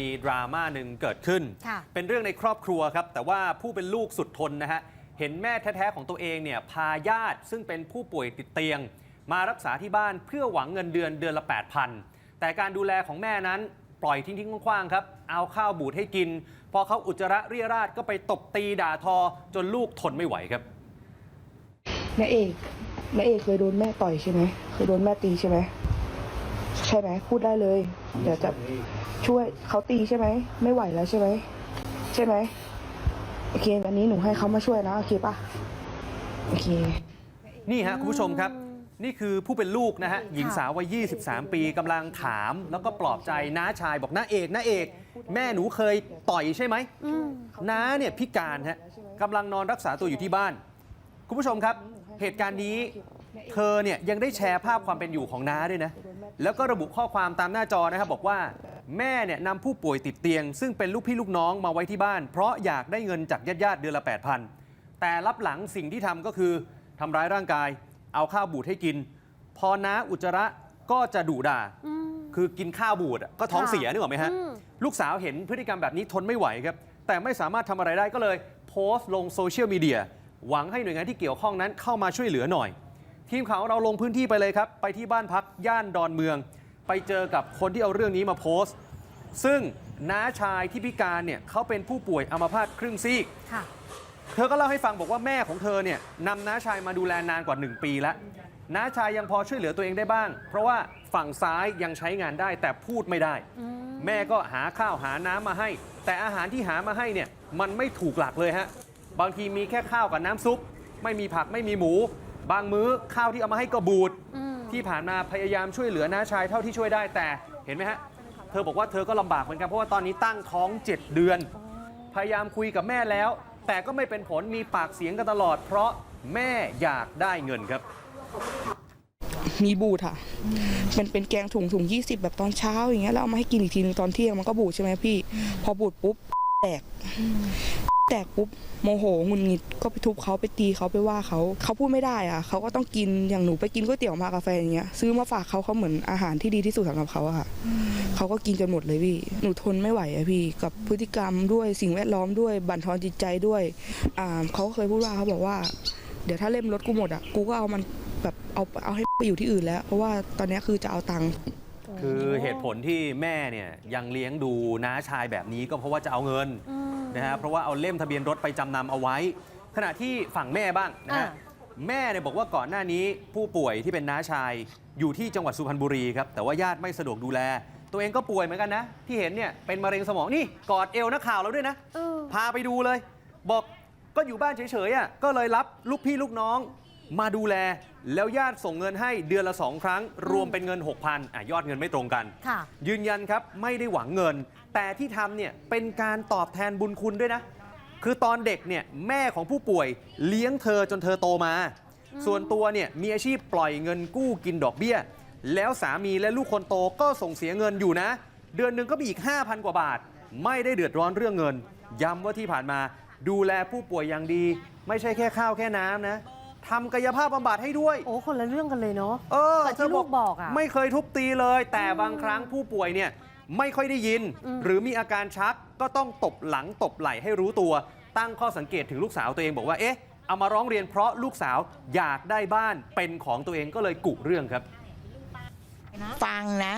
มีดราม่าหนึ่งเกิดขึ้นค่ะเป็นเรื่องในครอบครัวครับ แต่ว่าผู้เป็นลูกสุดทนนะฮะ เห็นแม่แท้ๆของตัวเองเนี่ยพาญาติซึ่งเป็นผู้ป่วยติดเตียง มารักษาที่บ้านเพื่อหวังเงินเดือนเดือนละ 8,000 แต่การดูแลของแม่นั้นปล่อยทิ้งๆคว้างๆครับ เอาข้าวบูดให้กิน พอเขาอุจจาระเรียราดก็ไปตบตีด่าทอจนลูกทนไม่ไหวครับน้าเอกน้าเอกเคยโดนแม่ต่อยใช่ไหมเคยโดนแม่ตีใช่ไหม ใช่ไหมพูดได้เลย เดี๋ยวจะช่วยเขาตีใช่ไหมไม่ไหวแล้วใช่ไหมใช่ไหมโอเควันนี้หนูให้เขามาช่วยนะโอเคปะโอเค นี่ฮะคุณผู้ชมครับ นี่คือผู้เป็นลูกนะฮะหญิงสาววัย 23 ปีกำลังถาม แล้วก็ปลอบใจน้าชายบอกน้าเอกน้าเอก แม่หนูเคยต่อยใช่ไหมอืมน้าเนี่ยพิการฮะกำลังนอนรักษาตัวอยู่ที่บ้าน คุณผู้ชมครับ เหตุการณ์นี้เธอเนี่ยยังได้แชร์ภาพความเป็นอยู่ของน้าด้วยนะ แล้วก็ระบุข้อความตามหน้าจอนะครับบอกว่าแม่เนี่ยนำผู้ป่วยติดเตียง ซึ่งเป็นลูกพี่ลูกน้องมาไว้ที่บ้าน เพราะอยากได้เงินจากญาติญาติๆเดือนละ 8,000 แต่รับหลังสิ่งที่ทำก็คือทำร้ายร่างกาย เอาข้าวบูดให้กิน พอน้าอุจจาระก็จะดุด่าอืมคือกินข้าวบูดอะก็ท้องค่ะเสียนึกออกไหมฮะอืมลูกสาวเห็นพฤติกรรมแบบนี้ทนไม่ไหวครับ แต่ไม่สามารถทำอะไรได้ก็เลย โพสต์ลงโซเชียลมีเดียหวังให้หน่วยงานที่เกี่ยวข้องนั้นเข้ามาช่วยเหลือหน่อย ทีมข่าวของเราลงพื้นที่ไปเลยครับ ไปที่บ้านพักย่านดอนเมือง ไปเจอกับคนที่เอาเรื่องนี้มาโพสต์ ซึ่งน้าชายที่พิการเนี่ยเขาเป็นผู้ป่วยอัมพาตครึ่งซีก ค่ะ เธอก็เล่าให้ฟังบอกว่าแม่ของเธอเนี่ยนำน้าชายมาดูแลนานกว่า 1 ปีแล้ว น้าชายยังพอช่วยเหลือตัวเองได้บ้าง เพราะว่าฝั่งซ้ายยังใช้งานได้แต่พูดไม่ได้ อืมแม่ก็หาข้าวหาน้ำมาให้ แต่อาหารที่หามาให้เนี่ยมันไม่ถูกหลักเลยฮะ บางทีมีแค่ข้าวกับน้ำซุป ไม่มีผักไม่มีหมู บางมื้อข้าวที่เอามาให้ก็บูดอืมที่ผ่านมาพยายามช่วยเหลือน้าชายเท่าที่ช่วยได้แต่เห็นไหมฮะเธอบอกว่าเธอก็ลำบากเหมือนกันเพราะว่าตอนนี้ตั้งท้อง 7 เดือน พยายามคุยกับแม่แล้ว แต่ก็ไม่เป็นผลมีปากเสียงกันตลอด เพราะแม่อยากได้เงินครับ มีบูดค่ะเป็นเป็นแกงถุงถุงยี่สิบแบบตอนเช้าอย่างเงี้ยแล้วเอามาให้กินอีกทีนึงตอนเที่ยงมันก็บูดใช่ไหมพี่ พอบูดปุ๊บแตก แตกปุ๊บโมโหหงุนงิดก็ไปทุบเขาไปตีเขาไปว่าเขาเขาพูดไม่ได้อะเขาก็ต้องกินอย่างหนูไปกินก๋วยเตี๋ยวมากาแฟอย่างเงี้ยซื้อมาฝากเขาเขาเหมือนอาหารที่ดีที่สุดสำหรับเขาอะค่ะเขาก็กินจนหมดเลยพี่หนูทนไม่ไหวอะพี่ กับพฤติกรรมด้วยสิ่งแวดล้อมด้วยบั่นทอนจิตใจด้วยอ่าเขาเคยพูดว่าเขาบอกว่า เดี๋ยวถ้าเล่มรถกูหมดอะกูก็เอามันแบบเอาเอาให้ไปอยู่ที่อื่นแล้ว เพราะว่าตอนนี้คือจะเอาตังค์ คือเหตุผลที่แม่เนี่ยยังเลี้ยงดูน้าชายแบบนี้ก็เพราะว่าจะเอาเงินอืมนะฮะเพราะว่าเอาเล่มทะเบียนรถไปจำนำเอาไว้ ขณะที่ฝั่งแม่บ้างนะฮะอ่า แม่เนี่ยบอกว่าก่อนหน้านี้ผู้ป่วยที่เป็นน้าชายอยู่ที่จังหวัดสุพรรณบุรีครับแต่ว่าญาติไม่สะดวกดูแล ตัวเองก็ป่วยเหมือนกันนะ ที่เห็นเนี่ยเป็นมะเร็งสมองนี่กอดเอวนักข่าวเราด้วยนะ เออพาไปดูเลย บอกก็อยู่บ้านเฉยๆอะก็เลยรับลูกพี่ลูกน้อง มาดูแลแล้วญาติส่งเงินให้เดือนละสองครั้ง รวมเป็นเงิน 6,000อะยอดเงินไม่ตรงกัน ค่ะ ยืนยันครับไม่ได้หวังเงิน แต่ที่ทำเนี่ยเป็นการตอบแทนบุญคุณด้วยนะ คือตอนเด็กเนี่ยแม่ของผู้ป่วยเลี้ยงเธอจนเธอโตมา ส่วนตัวเนี่ยมีอาชีพปล่อยเงินกู้กินดอกเบี้ย แล้วสามีและลูกคนโตก็ส่งเสียเงินอยู่นะ เดือนหนึ่งก็มีอีก 5,000 กว่าบาท ไม่ได้เดือดร้อนเรื่องเงิน ย้ำว่าที่ผ่านมาดูแลผู้ป่วยอย่างดี ไม่ใช่แค่ข้าวแค่น้ำนะ ทำกายภาพบำบัดให้ด้วย โอ้คนละเรื่องกันเลยเนาะ เออแต่ที่เธลูกบอกอะไม่เคยทุบตีเลย แต่บางครั้งผู้ป่วยเนี่ยไม่ค่อยได้ยิน อืม หรือมีอาการชักก็ต้องตบหลังตบไหล่ให้รู้ตัว ตั้งข้อสังเกตถึงลูกสาวตัวเองบอกว่าเอ๊ะเอามาร้องเรียนเพราะลูกสาวอยากได้บ้านเป็นของตัวเองก็เลยกุเรื่องครับ ฟังนะ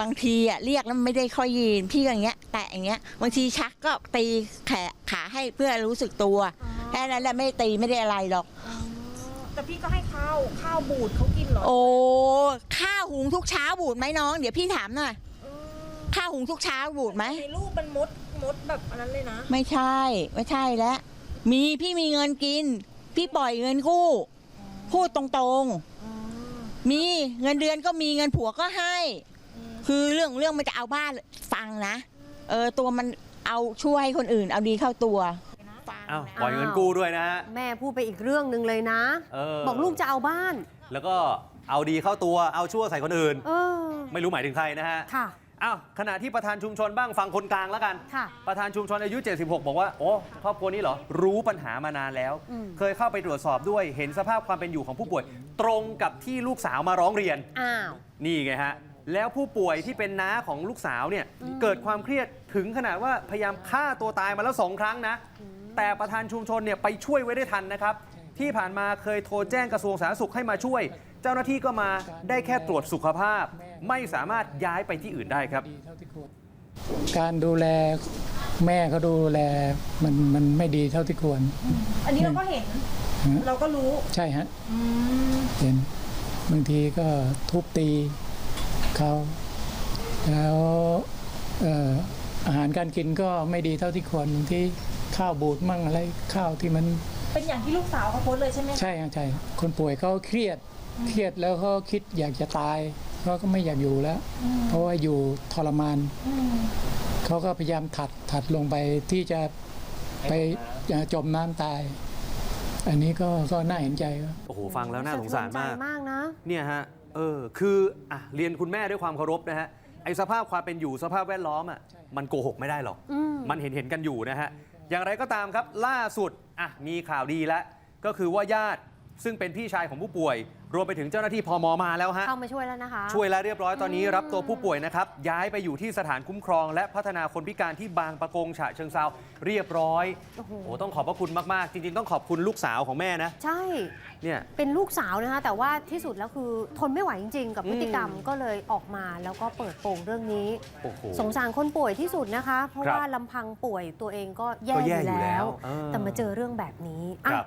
บางทีอะเรียกแล้วไม่ได้ค่อยยินพี่ก็อย่างเงี้ย แต่อย่างเงี้ยบางทีชักก็ตีแขนขาให้เพื่อรู้สึกตัวแค่นั้นแหละไม่ได้ตีไม่ได้อะไรหรอก แต่พี่ก็ให้ข้าวข้าวบูดเขากินเหรอโอ้ข้าวหุงทุกเช้าบูดไหมน้อง เดี๋ยวพี่ถามหน่อยอืมข้าวหุงทุกเช้าบูดไหม ในรูปมันมดมดแบบอันนั้นเลยนะ ไม่ใช่ ไม่ใช่แล้วมีพี่มีเงินกิน พี่ปล่อยเงินกู้ พูดตรงอ๋อๆมีเงินเดือนก็มีเงินผัวก็ให้ อืมคือเรื่องเรื่องมันจะเอาบ้านฟังนะ เออตัวมันเอาช่วยให้คนอื่น เอาดีเข้าตัวฟัง อ้าวนะปล่อยเงินกู้ด้วยนะฮะ แม่พูดไปอีกเรื่องหนึ่งเลยนะ เออ บอกลูกจะเอาบ้าน แล้วก็เอาดีเข้าตัวเอาชั่วใส่คนอื่น เออ ไม่รู้หมายถึงใครนะฮะค่ะ อ้าวขณะที่ประธานชุมชนบ้างฟังคนกลางแล้วกัน ค่ะ ประธานชุมชนอายุ 76 บอกว่า โอ้ครอบครัวนี้เหรอ รู้ปัญหามานานแล้ว อืม เคยเข้าไปตรวจสอบด้วยเห็นสภาพความเป็นอยู่ของผู้ป่วย ตรงกับที่ลูกสาวมาร้องเรียน อ้าว นี่ไงฮะ แล้วผู้ป่วยที่เป็นน้าของลูกสาวเนี่ยอืมเกิดความเครียดถึงขนาดว่าพยายามฆ่าตัวตายมาแล้วสองครั้งนะ แต่ประธานชุมชนเนี่ยไปช่วยไว้ได้ทันนะครับ ที่ผ่านมาเคยโทรแจ้งกระทรวงสาธารณสุขให้มาช่วย เจ้าหน้าที่ก็มาได้แค่ตรวจสุขภาพ ไม่สามารถย้ายไปที่อื่นได้ครับ การดูแลแม่เขาดูแลมันมันไม่ดีเท่าที่ควร อันนี้เราก็เห็นฮะเราก็รู้ใช่ฮะเห็นบางทีก็ทุบตีเขาแล้วเอ่ออาหารการกินก็ไม่ดีเท่าที่ควรบางที่ ข้าวบูดมั่งอะไรข้าวที่มัน เป็นอย่างที่ลูกสาวเขาโพสต์เลยใช่ไหมคะใช่ฮะใช่คนป่วยเขาเครียดเครียดแล้วเขาคิดอยากจะตายเขาก็ไม่อยากอยู่แล้ว เพราะว่าอยู่ทรมานอืมเขาก็พยายามถัดถัดลงไปที่จะไปจมน้ำตาย อันนี้ก็ก็น่าเห็นใจครับ โอ้โหฟังแล้วน่าสงสารมาก สะเทือนใจมากนะ เนี่ยฮะ เออ คืออะเรียนคุณแม่ด้วยความเคารพนะฮะ ไอสภาพความเป็นอยู่สภาพแวดล้อมอะ มันโกหกไม่ได้หรอก อืม มันเห็นเห็นกันอยู่นะฮะ อย่างไรก็ตามครับล่าสุดอะมีข่าวดีแล้วก็คือว่าญาติ ซึ่งเป็นพี่ชายของผู้ป่วย รวมไปถึงเจ้าหน้าที่พมมาแล้วฮะ เข้ามาช่วยแล้วนะคะ ช่วยแล้วเรียบร้อยตอนนี้รับตัวผู้ป่วยนะครับ ย้ายไปอยู่ที่สถานคุ้มครองและพัฒนาคนพิการที่บางประกงฉะเชิงเซาเรียบร้อยโอ้โห โอ้ต้องขอบพระคุณมาก ๆ จริง ๆ ต้องขอบคุณลูกสาวของแม่นะ ใช่ เนี่ย เป็นลูกสาวนะคะ แต่ว่าที่สุดแล้วคือทนไม่ไหวจริง ๆ กับพฤติกรรมอืมก็เลยออกมาแล้วก็เปิดโปงเรื่องนี้ โอ้โห สงสารคนป่วยที่สุดนะคะ เพราะครับว่าลำพังป่วยตัวเองก็แย่ก็อแย่ยู่อยู่แล้แล้ววเออแต่มาเจอเรื่องแบบนี้คอะรับ